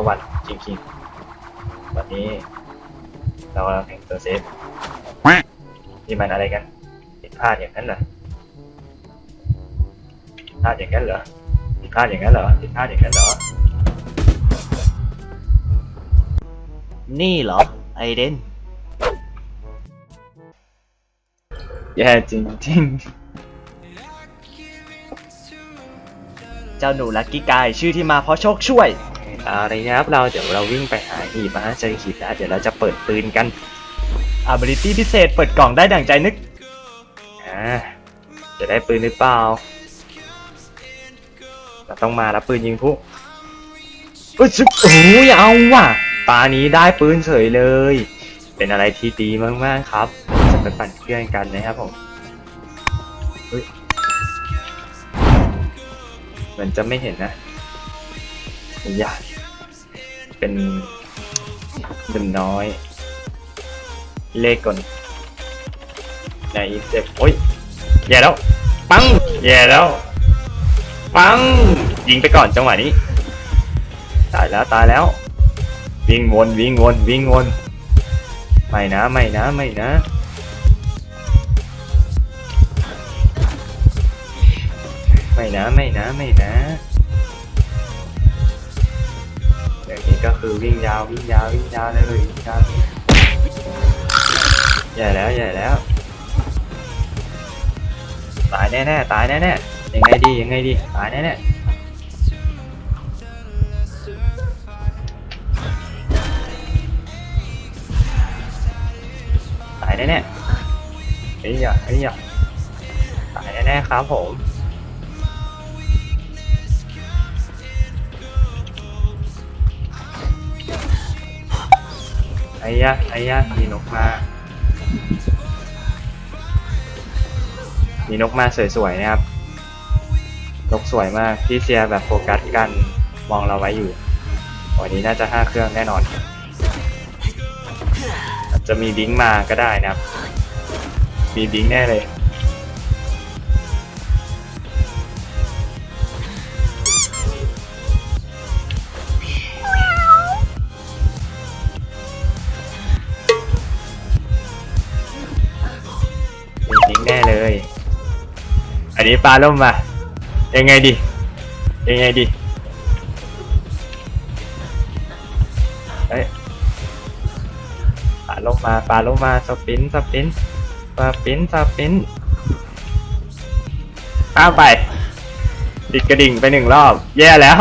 number one จริงๆตอนนี้ เรากำลังแข่งตัวเซฟนี่มันอะไรกันผิดพลาดอย่างนั้นเหรอผิดพลาดอย่างนั้นเหรอผิดพลาดอย่างนั้นเหรอผิดพลาดอย่างนั้นเหรอ นี่เหรอ ไอเดนแย่จริงๆ เจ้าหนูลักกี้กายชื่อที่มาเพราะโชคช่วย เอาเลยครับเราเดี๋ยวเราวิ่งไปหาหีบมาเจอหีบแล้วเดี๋ยวเราจะเปิดปืนกัน ability พิเศษเปิดกล่องได้ดั่งใจนึกอ่าจะได้ปืนหรือเปล่า เราต้องมาแล้วปืนยิงผู้อุ๊ยซึบโอ้ยเอาว่ะตานี้ได้ปืนเฉยเลย เป็นอะไรที่ดีมากๆครับ จะไปปั่นเครื่องกันนะครับผมเฮ้ยเหมือนจะไม่เห็นนะอยาก เป็นหนุ่มน้อย เลขก่อนในเจ็โอ้ยแย่แล้ว ปังแย่แล้ว ปัง ยิงไปก่อนจังหวะนี้ ตายแล้วตายแล้ว วิ่งวนวิ่งวนวิ่งวนไม่นะไม่นะไม่นะไม่นะไม่นะไม่นะ ก็คือวิ่งยาววิ่งยาววิ่งยาวเลยวิ่งยาวใหญ่แล้วใหญ่แล้วตายแน่ๆตายแน่ๆยังไงดียังไงดีตายแน่ๆตายแน่ๆเฮ้ยอย่าเฮ้ยอย่าตายแน่ๆครับผม ไอ้ยะไอ้ยะมีนกมา มีนกมาสวยๆนะครับ นกสวยมากที่เซียแบบโฟกัสกันมองเราไว้อยู่ วันนี้น่าจะห้าเครื่องแน่นอน จะมีบิงมาก็ได้นะครับ มีบิงแน่เลย อันนี้ปลาล่มมา ยังไงดียังไงดีเฮ้ยปลาลงมาปลาลงมาสปินสปินสปินสปินข้ามไปติดกระดิ่งไปหนึ่งรอบ แย่แล้ว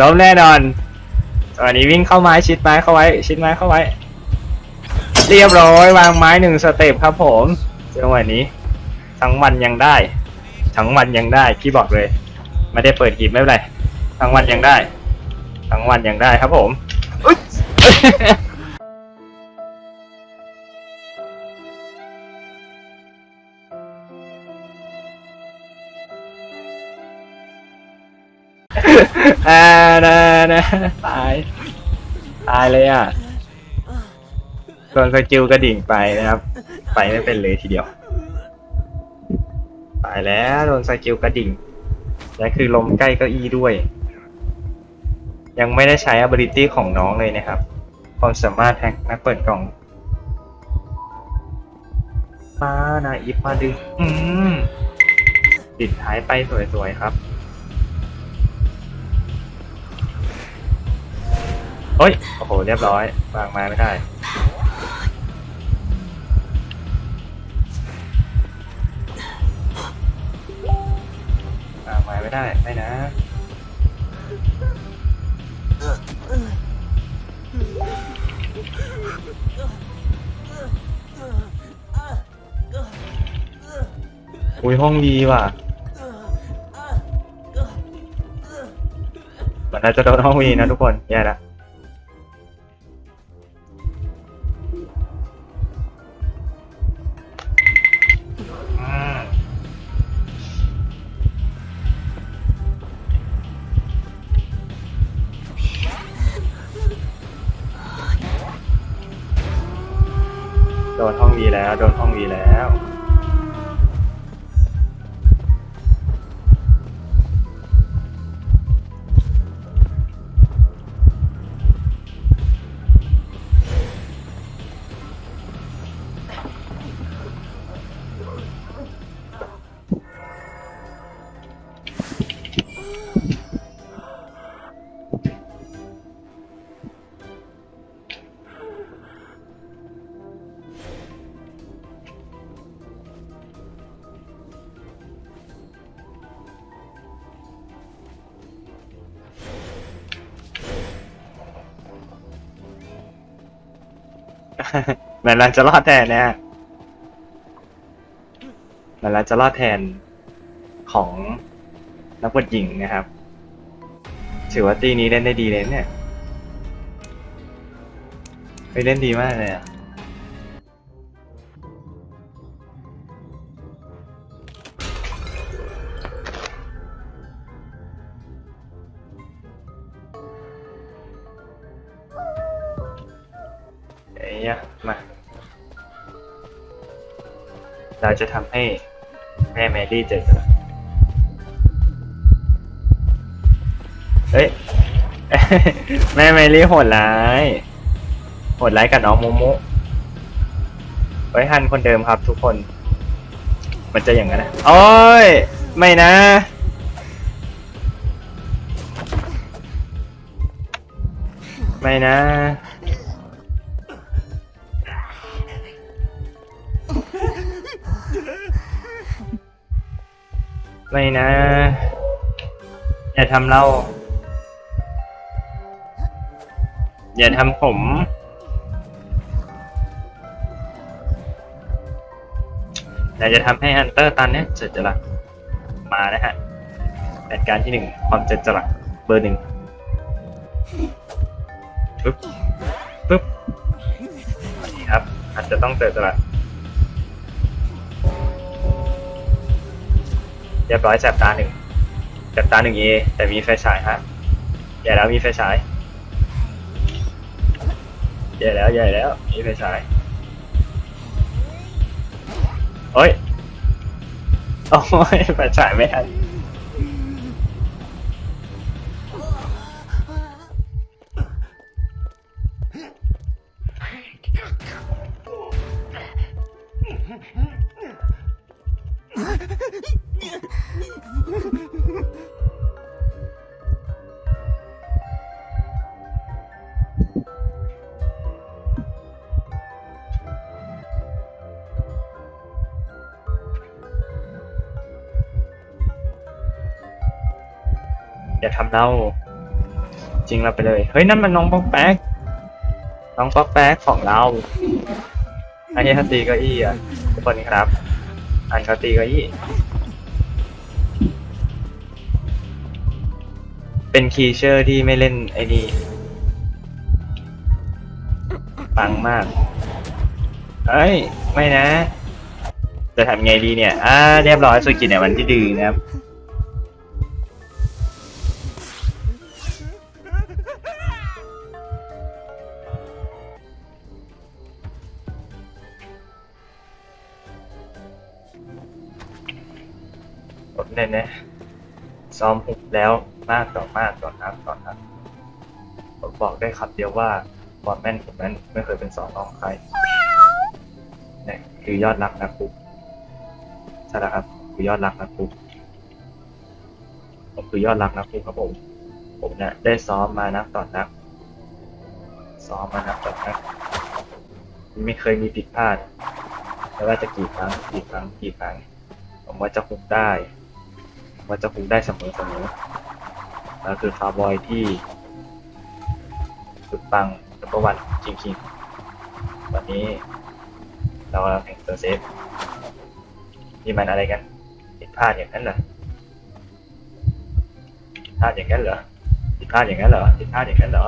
ล้มแน่นอนตอนนี้วิ่งเข้าไม้ชิดไม้เข้าไว้ ชิดไม้เข้าไว้ เรียบร้อยวางไม้หนึ่งสเต็ปครับผมจังหวะนี้ ทั้งวันยังได้ ทั้งวันยังได้พี่บอกเลย ไม่ได้เปิดหีบไม่เป็นไรทั้งวันยังได้ ทั้งวันยังได้ครับผมอุ๊ยอ่านะนะตายตายเลยอะโดนสกิลกระดิ่งไปนะครับ ไปไม่เป็นเลยทีเดียวตายแล้วโดนสกิลกระดิ่ง และคือลมใกล้เก้าอี้ด้วย ยังไม่ได้ใช้ ability ของน้องเลยนะครับ ความสามารถแฮกนักเปิดกล่องมานะอีฟมาดึงอืมปิดท้ายไปสวยๆครับเฮ้ย โอ้โห เรียบร้อยวางม้ไม่ได้ วางไม้ไม่ได้ไม่นะอุ้ยห้องดีว่ะ มันน่าจะโดนห้องวีนะทุกคน แย่ละ แล้ว โดนห้องวีแล้ว เหมือนเราจะรอดแทนนะฮะเหมือนเราจะรอดแทนของนักบดหญิงนะครับ ถือว่าตีนี้เล่นได้ดีเลยเนี่ยไปเล่นดีมากเลยอะ มา เราจะทำให้แม่แมรี่เจอกันเฮ้ย แม่แมรี่โหดร้าย โหดร้ายกับน้องมโมไว้ฮันคนเดิมครับทุกคน มันจะอย่างนั้นนะโอ้ย ไม่นะ ไม่นะ ไม่นะ อย่าทำเรา อย่าทำผมเรากจะทำให้ฮันเตอร์ตันเนี่ยเจอจรักมานะฮะแผนการที่หนึ่งความเจอจรักเบอร์หนึ่งปึ๊บปึ๊บนี่ครับอาจจะต้องเจอจรัก เรียบร้อยแสบตาหนึ่งแสบตาหนึ่งเอแต่มีไฟฉายฮะใหญ่แล้วมีไฟฉายใหญ่แล้วใหญ่แล้วมีไฟฉายโอ้ยโอ้ยไฟฉายไม่ทันอ อย่าทำเรา จริงเราไปเลย เฮ้ยนั่นมันน้องป๊อกแป๊กน้องป๊อกแป๊กของเรา อันนี้เขาตีเก้าอี้อะทุกคนครับ อันเขาตีเก้าอี้ เป็นคีเชอร์ที่ไม่เล่นไอ้นี่ปังมาก เฮ้ย ไม่นะ จะทำไงดีเนี่ย อ่า เรียบร้อยสุกิในวันที่ดื้อนะครับ เนี่ยนะซ้อมหุบแล้วมากต่อมากต่อนักต่อนักผมบอกได้คำเดียวว่าบอลแม่นผมนั้นไม่เคยเป็นสองรองใครเนี่ยคือยอดรักนักปุ๊บใช่แล้วครับ คือยอดรักนักปุ๊บผมคือยอดรักนักปุ๊บครับผม ผมเนี่ยได้ซ้อมมานักต่อนัก ซ้อมมานักต่อนัก ไม่เคยมีผิดพลาดไม่ว่าจะกี่ครั้งกี่ครั้งกี่ครั้ง ผมว่าจะคุมได้ มว่าจะคุมได้เสมอเสมอแล้วคือคาร์บอยที่สุดปังแล้วก็วันจริงๆวันนี้เรากำลังแข่งเซอร์เซฟนี่มันอะไรกันผิดพลาดอย่างนั้นเหรอผิดพลาดอย่างนั้นเหรอผิดพลาดอย่างนั้นเหรอผิดพลาดอย่างนั้นเหรอ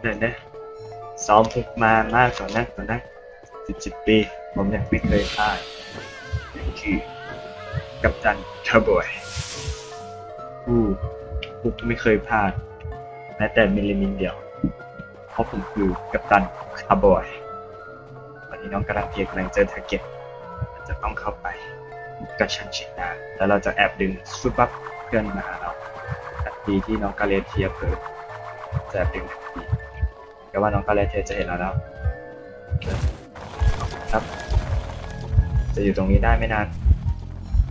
เดี๋ยวนะ ซ้อมฝึกมามากกว่านั้นกว่านั้นสิบสิบปี ผมยังไม่เคยพลาดคือกัปตันคาร์บอยผู้ผู้ไม่เคยพลาดแม้แต่มิลลิมินเดียว เพราะผมคือกัปตันคาร์บอยวันนี้น้องกำลังเพียกำลังเจอทาร์เก็ตจะต้องเข้าไปกระชันชิดหน้าแล้วเราจะแอบดึงซุปปับเพื่อนมาหาเราทันทีที่น้องกาเลเทียเผลอจะแอบดึงทันที ก็ว่าน้องกาเลเทจะเห็นเราแล้ว ครับ จะอยู่ตรงนี้ได้ไม่นาน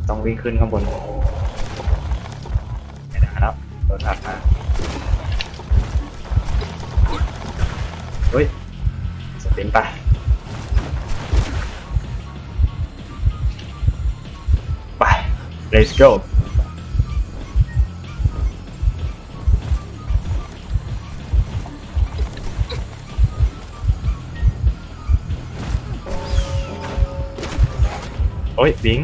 ต้องวิ่งขึ้นข้างบนไม่ได้แล้วโดนทับมาเฮ้ยสปินไปไป let's go โอ้ยบิง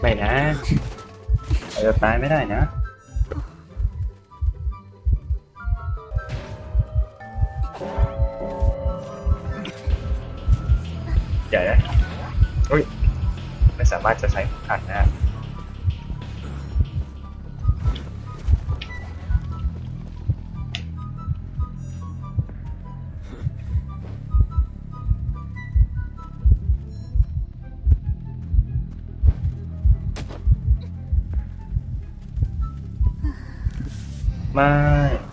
ไม่นะเราจะตายไม่ได้นะเดี๋ยวนะอุ้ย ไม่สามารถจะใช้ขันนะ ไม่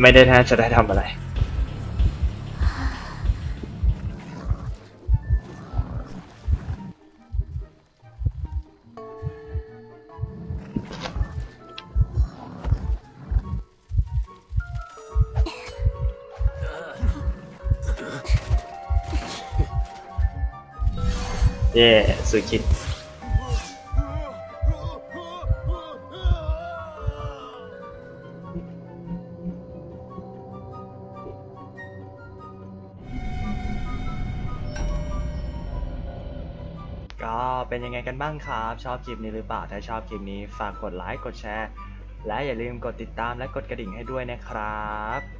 ไม่ได้แทนจะได้ทำอะไร เย่สุคิด งกันบ้างครับ ชอบคลิปนี้หรือเปล่า ถ้าชอบคลิปนี้ฝากกดไลค์ กดแชร์ และอย่าลืมกดติดตามและกดกระดิ่งให้ด้วยนะครับ